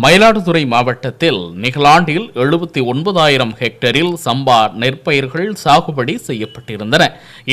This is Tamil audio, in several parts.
மயிலாடுதுறை மாவட்டத்தில் நிகழாண்டில் எழுபத்தி ஒன்பதாயிரம் ஹெக்டேரில் சம்பா நெற்பயிர்கள் சாகுபடி செய்யப்பட்டிருந்தன.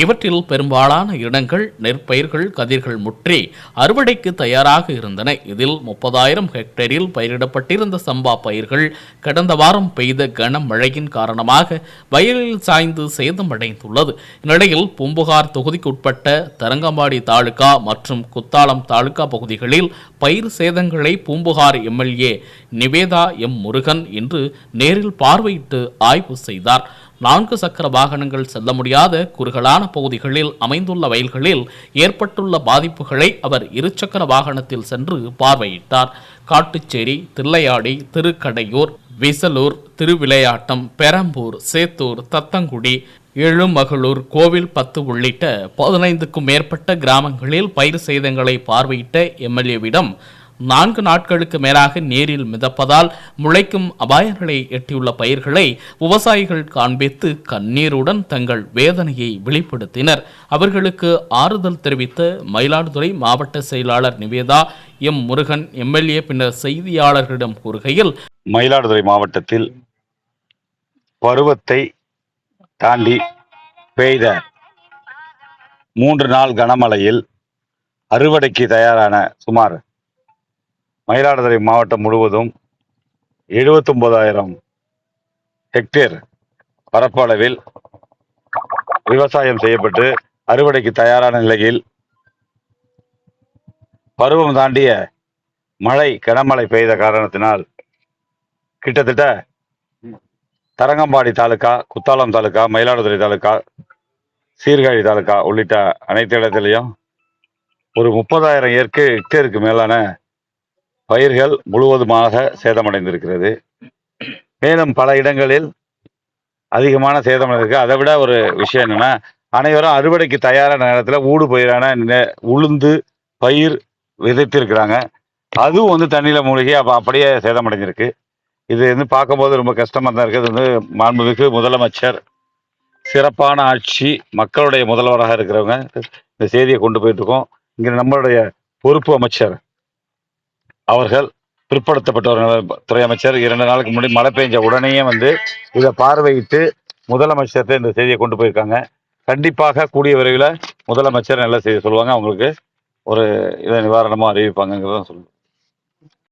இவற்றில் பெரும்பாலான இடங்கள் நெற்பயிர்கள் கதிர்கள் முற்றி அறுவடைக்கு தயாராக இருந்தன. இதில் முப்பதாயிரம் ஹெக்டேரில் பயிரிடப்பட்டிருந்த சம்பா பயிர்கள் கடந்த வாரம் பெய்த கனமழையின் காரணமாக வயலில் சாய்ந்து சேதமடைந்துள்ளது. இந்நிலையில் பூம்புகார் தொகுதிக்குட்பட்ட தரங்கம்பாடி தாலுகா மற்றும் குத்தாலம் தாலுகா பகுதிகளில் பயிர் சேதங்களை பூம்புகார் எம்எல்ஏ நிவேதா எம் முருகன் இன்று நேரில் பார்வையிட்டு ஆய்வு செய்தார். நான்கு சக்கர வாகனங்கள் செல்ல முடியாத குறுகலான பகுதிகளில் அமைந்துள்ள வயல்களில் ஏற்பட்டுள்ள பாதிப்புகளை அவர் இருசக்கர வாகனத்தில் சென்று பார்வையிட்டார். காட்டுச்சேரி தில்லையாடி திருக்கடையூர் விசலூர் திருவிளையாட்டம் பெரம்பூர் சேத்தூர் தத்தங்குடி எழுமகளூர் கோவில் பத்து உள்ளிட்ட பதினைந்துக்கும் மேற்பட்ட கிராமங்களில் பயிர் சேதங்களை பார்வையிட்ட எம்எல்ஏவிடம் நான்கு நாட்களுக்கு மேலாக நீரில் மிதப்பதால் முளைக்கும் அபாயங்களை எட்டியுள்ள பயிர்களை விவசாயிகள் காண்பித்து கண்ணீருடன் தங்கள் வேதனையை வெளிப்படுத்தினர். அவர்களுக்கு ஆறுதல் தெரிவித்த மயிலாடுதுறை மாவட்ட செயலாளர் நிவேதா எம் முருகன் எம்எல்ஏ பின்னர் செய்தியாளர்களிடம் கூறுகையில் மயிலாடுதுறை மாவட்டத்தில் பருவத்தை தாண்டி பெய்த மூன்று நாள் கனமழையில் அறுவடைக்கு தயாரான சுமார் மயிலாடுதுறை மாவட்டம் முழுவதும் எழுபத்தொம்போதாயிரம் ஹெக்டேர் பரப்பளவில் விவசாயம் செய்யப்பட்டு அறுவடைக்கு தயாரான நிலையில் பருவம் தாண்டிய மழை கனமழை பெய்த காரணத்தினால் கிட்டத்தட்ட தரங்கம்பாடி தாலுக்கா குத்தாலம் தாலுக்கா மயிலாடுதுறை தாலுக்கா சீர்காழி தாலுக்கா உள்ளிட்ட அனைத்து இடத்துலையும் ஒரு முப்பதாயிரம் ஏற்கே ஹெக்டேருக்கு மேலான பயிர்கள் முழுவதுமாக சேதமடைந்திருக்கிறது. மேலும் பல இடங்களில் அதிகமான சேதமடைந்திருக்கு அதை விட ஒரு விஷயம் என்னன்னா அனைவரும் அறுவடைக்கு தயாரான நேரத்தில் ஊடு பயிரான உளுந்து பயிர் விதைத்திருக்கிறாங்க. அதுவும் வந்து தண்ணியில் மூழ்கி அப்போ அப்படியே சேதமடைஞ்சிருக்கு. இது வந்து பார்க்கும்போது ரொம்ப கஷ்டமாக தான் இருக்குது. வந்து மாண்புமிகு முதலமைச்சர். சிறப்பான ஆட்சி மக்களுடைய முதல்வராக இருக்கிறவங்க. இந்த செய்தியை கொண்டு போயிட்டுருக்கோம் இங்கே நம்மளுடைய பொறுப்பு அமைச்சர் அவர்கள் பிற்படுத்தப்பட்டவர்கள் துறை அமைச்சர். இரண்டு நாளுக்கு முன்னாடி மழை பெஞ்ச உடனேயே வந்து இதை பார்வையிட்டு முதலமைச்சர்கிட்ட இந்த செய்தியை கொண்டு போயிருக்காங்க. கண்டிப்பாக கூடிய விரைவில் முதலமைச்சர் நல்ல செய்தி சொல்லுவாங்க. அவங்களுக்கு ஒரு இதை நிவாரணமாக அறிவிப்பாங்கிறத சொல்லுவேன்